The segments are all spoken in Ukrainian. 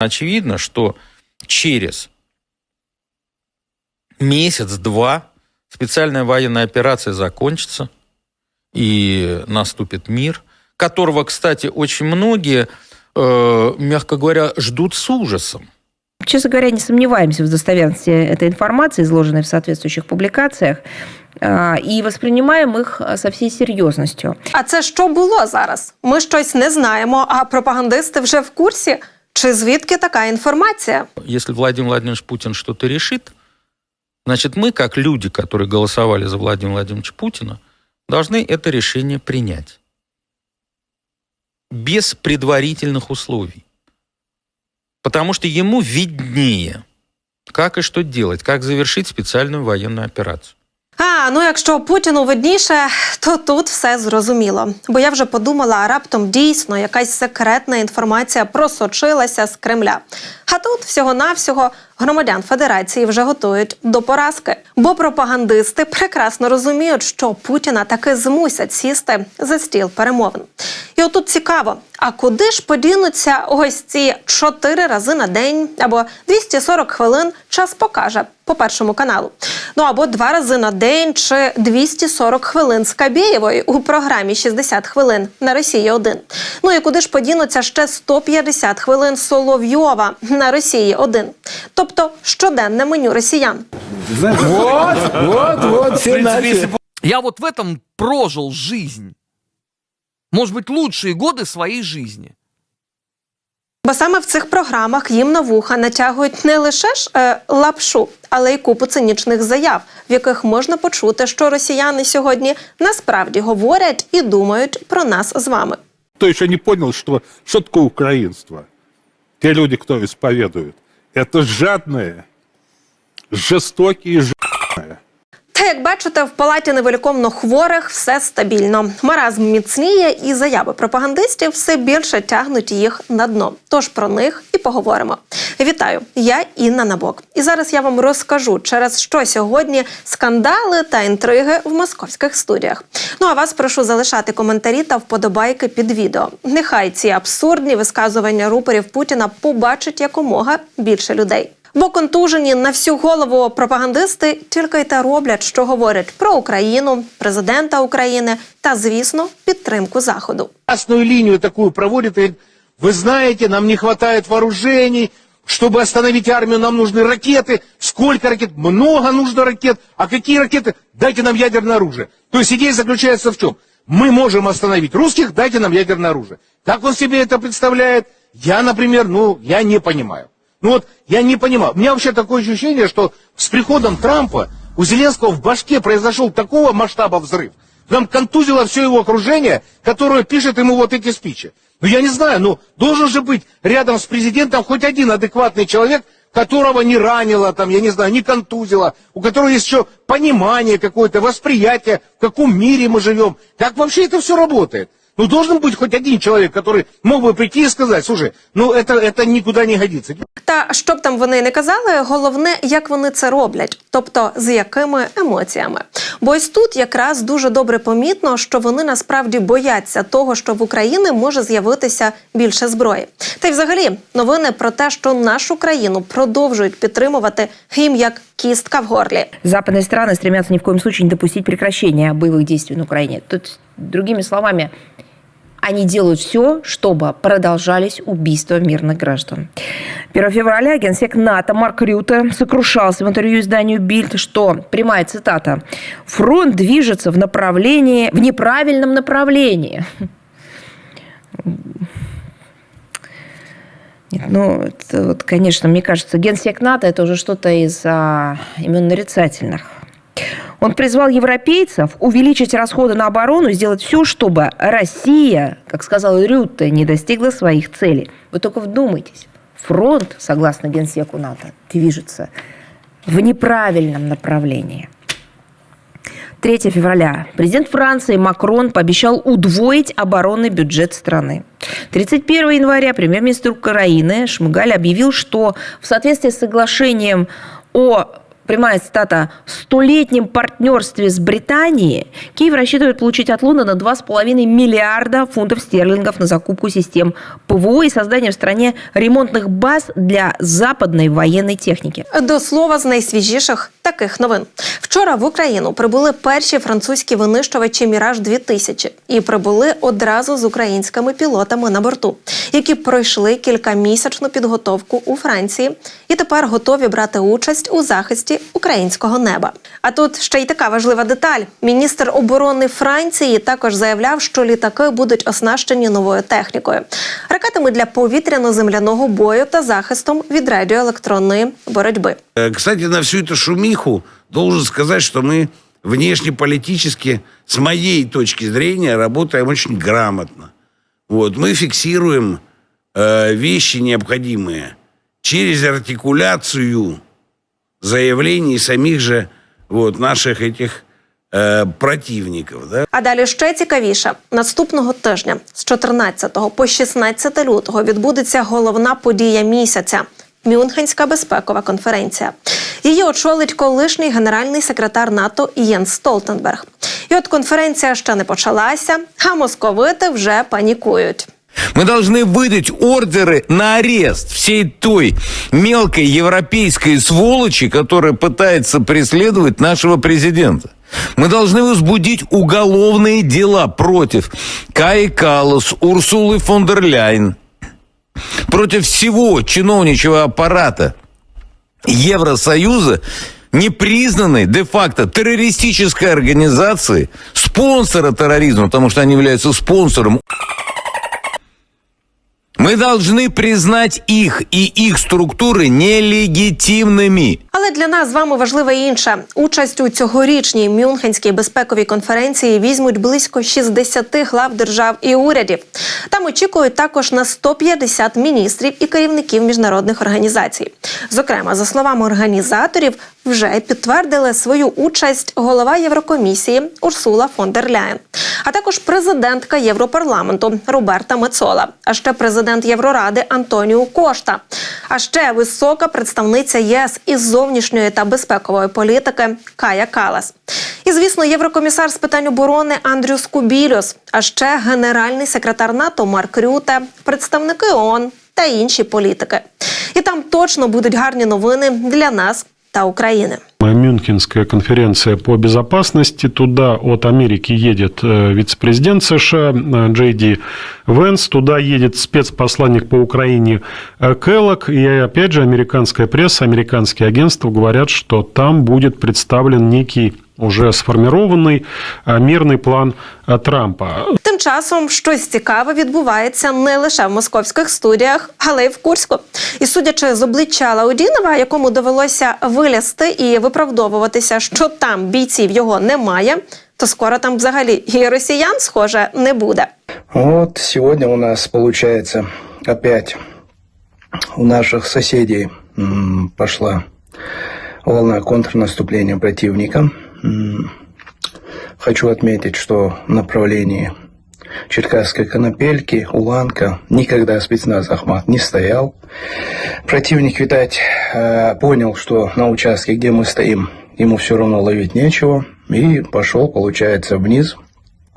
Очевидно, что через месяц-два специальная военная операция закончится, и наступит мир, которого, кстати, очень многие, э, мягко говоря, ждут с ужасом. Честно говоря, не сомневаемся в достоверности этой информации, изложенной в соответствующих публикациях, а, и воспринимаем их со всей серьезностью. А це що було зараз? Ми щось не знаємо, а пропагандисти вже в курсі. Чи звідки така інформація? Если Владимир Владимирович Путин что-то решит, значит, мы, как люди, которые голосовали за Владимира Владимировича Путина, должны это решение принять. Без предварительных условий. Потому что ему виднее, как и что делать, как завершить специальную военную операцию. А, ну якщо Путіну видніше, то тут все зрозуміло. Бо я вже подумала, раптом дійсно якась секретна інформація просочилася з Кремля. А тут всього-навсього громадян Федерації вже готують до поразки. Бо пропагандисти прекрасно розуміють, що Путіна таки змусять сісти за стіл перемовин. І отут цікаво, а куди ж подінуться ось ці чотири рази на день або 240 хвилин час покаже по першому каналу. Ну або два рази на день чи 240 хвилин з Кабєєвої у програмі 60 хвилин на Росії 1 Ну і куди ж подінуться ще 150 хвилин Соловйова на Росії 1 Тобто щоденне меню росіян. Вот, вот, вот, все начали. Я вот в этом прожил жизнь. Может быть, лучшие годы своей жизни. Бо саме в цих програмах їм на вуха натягують не лише ж е, лапшу, але й купу цинічних заяв, в яких можна почути, що росіяни сьогодні насправді говорять і думають про нас з вами. Кто еще не понял, что, что такое украинство? Те люди, кто исповедуют. Это жадные, жестокие, жадные. Та як бачите, в палаті невиліковно хворих все стабільно. Маразм міцніє, і заяви пропагандистів все більше тягнуть їх на дно. Тож про них і поговоримо. Вітаю, я Інна Набок. І зараз я вам розкажу, через що сьогодні скандали та інтриги в московських студіях. Ну а вас прошу залишати коментарі та вподобайки під відео. Нехай ці абсурдні висказування рупорів Путіна побачить якомога більше людей. Бо контужені на всю голову пропагандисти тільки й те роблять, що говорять про Україну, президента України та, звісно, підтримку заходу. красную линию такую проводит и говорит, вы знаете, нам не хватает вооружений, чтобы остановить армию, нам нужны ракеты. Сколько ракет? Много нужно ракет. А какие ракеты? Дайте нам ядерное оружие. То есть идея заключается в чем? Мы можем остановить русских, дайте нам ядерное оружие. Как он себе это представляет? Я, например, ну, я не понимаю. Ну вот, я не понимаю. У меня вообще такое ощущение, что с приходом Трампа у Зеленского в башке произошел такого масштаба взрыв, Прям контузило все его окружение, которое пишет ему вот эти спичи. Ну я не знаю, ну должен же быть рядом с президентом хоть один адекватный человек, которого не ранило, там, я не знаю, не контузило, у которого есть еще понимание какое-то, восприятие, в каком мире мы живем. Как вообще это все работает? Ну должен быть хоть один человек, который мог бы прийти и сказать, слушай, ну это, это никуда не годится. Та що б там вони не казали, головне, як вони це роблять, тобто з якими емоціями. Бо ось тут якраз дуже добре помітно, що вони насправді бояться того, що в Україні може з'явитися більше зброї. Та й взагалі новини про те, що нашу країну продовжують підтримувати їм як кістка в горлі. Западные страны стремятся ни в коем случае не допустить прекращения боевых действий на Украине. Тут, другими словами, они делают все, чтобы продолжались убийства мирных граждан. 1 февраля генсек НАТО Марк Рюте сокрушался в интервью изданию Бильд, что, прямая цитата, «фронт движется в направлении, в неправильном направлении». Нет, ну, это вот, конечно, мне кажется, генсек НАТО – это уже что-то из а, имен нарицательных. Он призвал европейцев увеличить расходы на оборону и сделать все, чтобы Россия, как сказал Рютте, не достигла своих целей. Вы только вдумайтесь. Фронт, согласно Генсеку НАТО, движется в неправильном направлении. 3 февраля президент Франции Макрон пообещал удвоить оборонный бюджет страны. 31 января премьер-министр Украины Шмыгаль объявил, что в соответствии с соглашением о прямая цитата, «в столетнем партнерстве с Британией Киев рассчитывает получить от Лондона 2,5 миллиарда фунтов стерлингов на закупку систем ПВО и создание в стране ремонтных баз для западной военной техники. До слова, з найсвіжіших таких новин. Вчора в Україну прибули перші французькі винищувачі Міраж 2000 і прибули одразу з українськими пілотами на борту, які пройшли кількамісячну підготовку у Франції і тепер готові брати участь у захисті українського неба. А тут ще й така важлива деталь: міністр оборони Франції також заявляв, що літаки будуть оснащені новою технікою, ракетами для повітряно-земляного бою та захистом від радіоелектронної боротьби. Э, Кстати, на всю эту шумиху должен сказать, что мы внешнеполитически, с моей точки зрения, работаем очень грамотно. Вот, мы фиксируем э, вещи необходимые через артикуляцию заявлений самих же вот, наших этих э, противников. Да? А далі ще цікавіше. Наступного тижня з 14 по 16 лютого відбудеться головна подія місяця. Мюнхенська безпекова конференція. Її очолить колишній генеральний секретар НАТО Єнс Столтенберг. І от конференція ще не почалася, а московити вже панікують. Мы должны выдать ордеры на арест всей той мелкой европейской сволочи, которая пытается преследовать нашего президента. Мы должны возбудить уголовные дела против Каи Каллас, Урсулы фон дер Ляйн, против всего чиновничьего аппарата Евросоюза, непризнанной де-факто террористической организации, спонсора терроризма, потому что они являются спонсором мы должны признать их и их структуры нелегитимными. Але для нас з вами важливе інше. Участь у цьогорічній Мюнхенській безпековій конференції візьмуть близько 60 глав держав і урядів. Там очікують також на 150 міністрів і керівників міжнародних організацій. Зокрема, за словами організаторів, вже підтвердили свою участь голова Єврокомісії Урсула фон дер Ляєн, а також президентка Європарламенту Роберта Мецола, а ще президент Євроради Антоніу Кошта, а ще висока представниця ЄС із зовнішньої та безпекової політики Кая Калас. І, звісно, єврокомісар з питань оборони Андрю Скубілюс, а ще генеральний секретар НАТО Марк Рюте, представники ООН та інші політики. І там точно будуть гарні новини для нас та України. Мюнхенская конференция по безопасности. Туда от Америки едет э, вице-президент США э, Джей Ди Венс. Туда едет спецпосланник по Украине э, Келлок. И опять же, американская пресса, американские агентства говорят, что там будет представлен некий уже сформированный э, мирный план э, Трампа. Тим часом щось цікаве відбувається не лише в московських студіях, але й в Курську. І судячи з обличчя Лаудінова, якому довелося вилізти і виправдовуватися, що там бійців його немає, то скоро там взагалі і росіян, схоже, не буде. Вот сегодня у нас получается опять у наших соседей м, пошла волна контрнаступления противника. Хочу отметить, что в направлении Черкасской Конопельки, Уланка никогда спецназ Ахмат не стоял. Противник, видать, э, понял, что на участке, где мы стоим, ему все равно ловить нечего, и пошел, получается, вниз,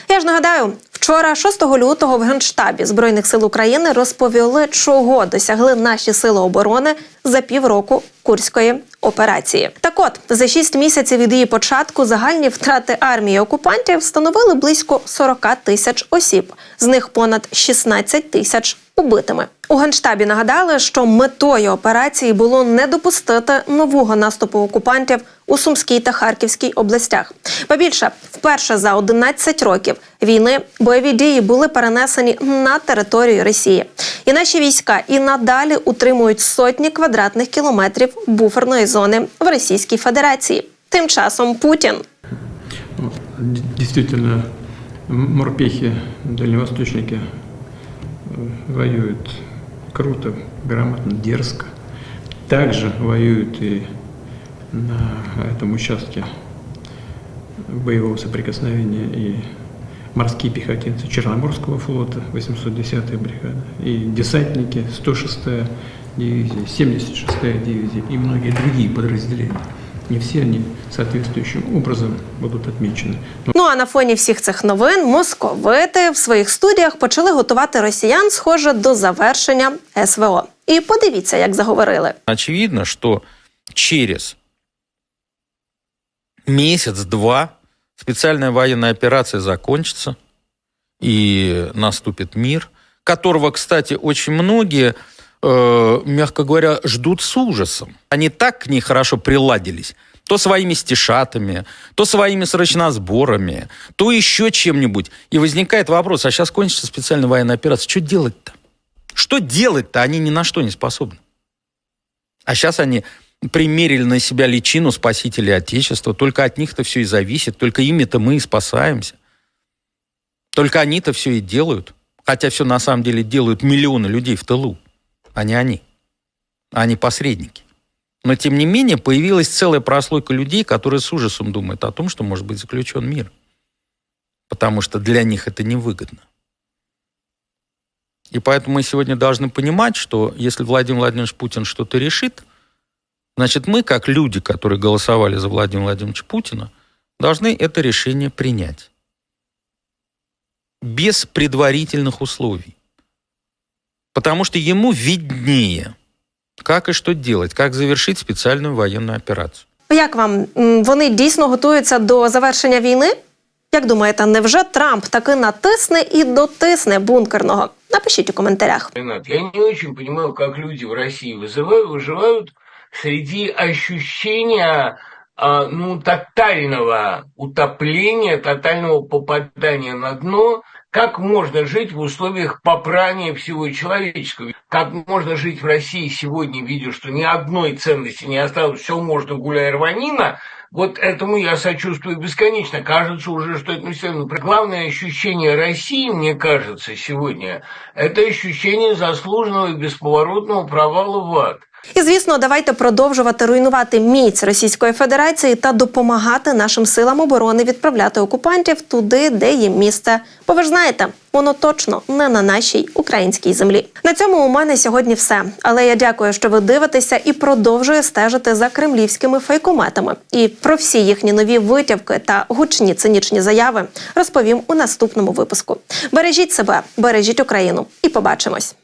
Я ж нагадаю, вчора, 6 лютого, в генштабі збройних сил України розповіли, чого досягли наші сили оборони за півроку курської операції. Так от за 6 місяців від її початку загальні втрати армії окупантів становили близько 40 тисяч осіб, з них понад 16 тисяч убитими. У генштабі нагадали, що метою операції було не допустити нового наступу окупантів у Сумській та Харківській областях. Ба більше вперше за 11 років війни бойові дії були перенесені на територію Росії, і наші війська і надалі утримують сотні квадратних кілометрів буферної зони в Російській Федерації. Тим часом Путін Вот, д- Действительно, м- морпехи, дальневосточники э, воюют круто, грамотно, дерзко. Также воюют и на этом участке боевого соприкосновения и морские пехотинцы Черноморского флота, 810-я бригада, и десантники 106-я дивизия, 76-я дивизия и многие другие подразделения. Не все они соответствующим образом будут отмечены. Но Ну а на фоні всіх цих новин московити в своїх студіях почали готувати росіян, схоже, до завершення СВО. І подивіться, як заговорили. Очевидно, что через месяц-два специальная военная операция закончится, и наступит мир, которого, кстати, очень многие, э, мягко говоря, ждут с ужасом. Они так к ней хорошо приладились, то своими стишатами, то своими срочносборами, то еще чем-нибудь. И возникает вопрос, а сейчас кончится специальная военная операция, что делать-то? Что делать-то? Они ни на что не способны. А сейчас они примерили на себя личину спасителей Отечества. Только от них-то все и зависит. Только ими-то мы и спасаемся. Только они-то все и делают. Хотя все на самом деле делают миллионы людей в тылу, а не они. Они посредники. Но, тем не менее, появилась целая прослойка людей, которые с ужасом думают о том, что может быть заключен мир. Потому что для них это невыгодно. И поэтому мы сегодня должны понимать, что если Владимир Владимирович Путин что-то решит, значит, мы, как люди, которые голосовали за Владимира Владимировича Путина, должны это решение принять. Без предварительных условий. Потому что ему виднее, как и что делать, как завершить специальную военную операцию. Як вам м, вони дійсно готуються до завершення війни? Як думаєте, невже Трамп таки натисне і дотисне бункерного? Напишіть у коментарях. Ренат, я не очень понимаю, как люди в России вызывают, выживают среди ощущения а, ну, тотального утопления, тотального попадания на дно. Как можно жить в условиях попрания всего человеческого? Как можно жить в России сегодня, видя, что ни одной ценности не осталось, все можно гуляя рванина, вот этому я сочувствую бесконечно. Кажется уже, что это. Но главное ощущение России, мне кажется, сегодня, это ощущение заслуженного и бесповоротного провала в ад. І звісно, давайте продовжувати руйнувати міць Російської Федерації та допомагати нашим силам оборони відправляти окупантів туди, де їм місце. Бо ви ж знаєте, воно точно не на нашій українській землі. На цьому у мене сьогодні все. Але я дякую, що ви дивитеся і продовжує стежити за кремлівськими фейкометами. І про всі їхні нові витівки та гучні цинічні заяви розповім у наступному випуску. Бережіть себе, бережіть Україну і побачимось.